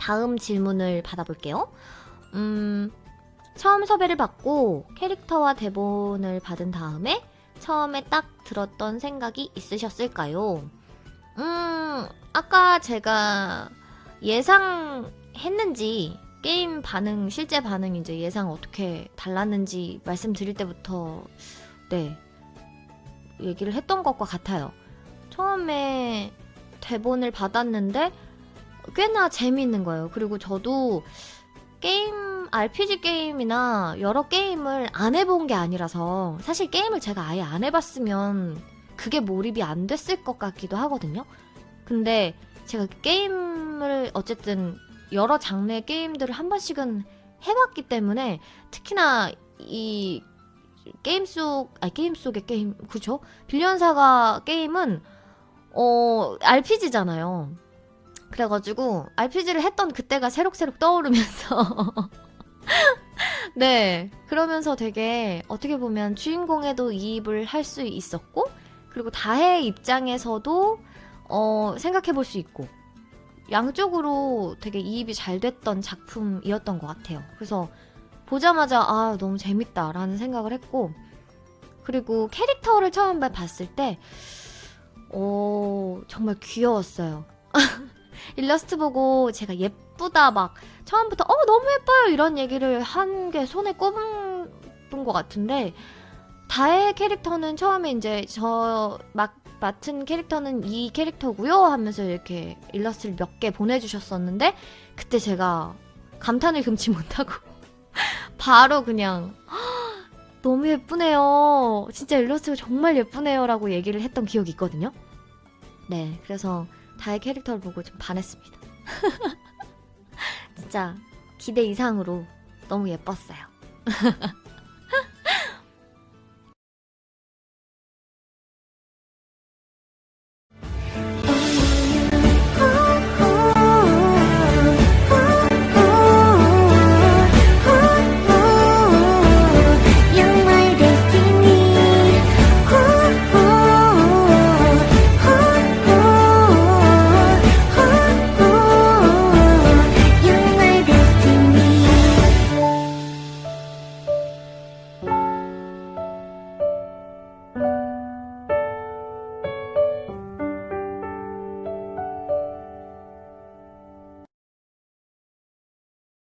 다음 질문을 받아볼게요. 음, 처음 섭외를 받고 캐릭터와 대본을 받은 다음에 처음에 딱 들었던 생각이 있으셨을까요? 음, 아까 제가 예상했는지 게임 반응, 실제 반응 이제 예상 어떻게 달랐는지 말씀드릴 때부터 네, 얘기를 했던 것과 같아요. 처음에 대본을 받았는데 꽤나 재미있는 거예요. 그리고 저도 게임, RPG 게임이나 여러 게임을 안 해본 게 아니라서 사실 게임을 제가 아예 안 해봤으면 그게 몰입이 안 됐을 것 같기도 하거든요. 근데 제가 게임을 어쨌든 여러 장르의 게임들을 한 번씩은 해봤기 때문에 특히나 이 게임 속, 아 게임 속의 게임, 그죠? 빌리언사가 게임은 어 RPG잖아요. 그래가지고 RPG를 했던 그때가 새록새록 떠오르면서 네 그러면서 되게 어떻게 보면 주인공에도 이입을 할 수 있었고 그리고 다해 입장에서도 어 생각해 볼 수 있고 양쪽으로 되게 이입이 잘 됐던 작품이었던 것 같아요. 그래서 보자마자 아 너무 재밌다라는 생각을 했고 그리고 캐릭터를 처음 봤을 때 어, 정말 귀여웠어요. 일러스트 보고 제가 예쁘다 막 처음부터 어 너무 예뻐요 이런 얘기를 한 게 손에 꼽은 것 같은데 다의 캐릭터는 처음에 이제 저 막 맡은 캐릭터는 이 캐릭터고요 하면서 이렇게 일러스트를 몇 개 보내주셨었는데 그때 제가 감탄을 금치 못하고 바로 그냥 너무 예쁘네요. 진짜 일러스트가 정말 예쁘네요 라고 얘기를 했던 기억이 있거든요. 네, 그래서 다의 캐릭터를 보고 좀 반했습니다. 진짜 기대 이상으로 너무 예뻤어요.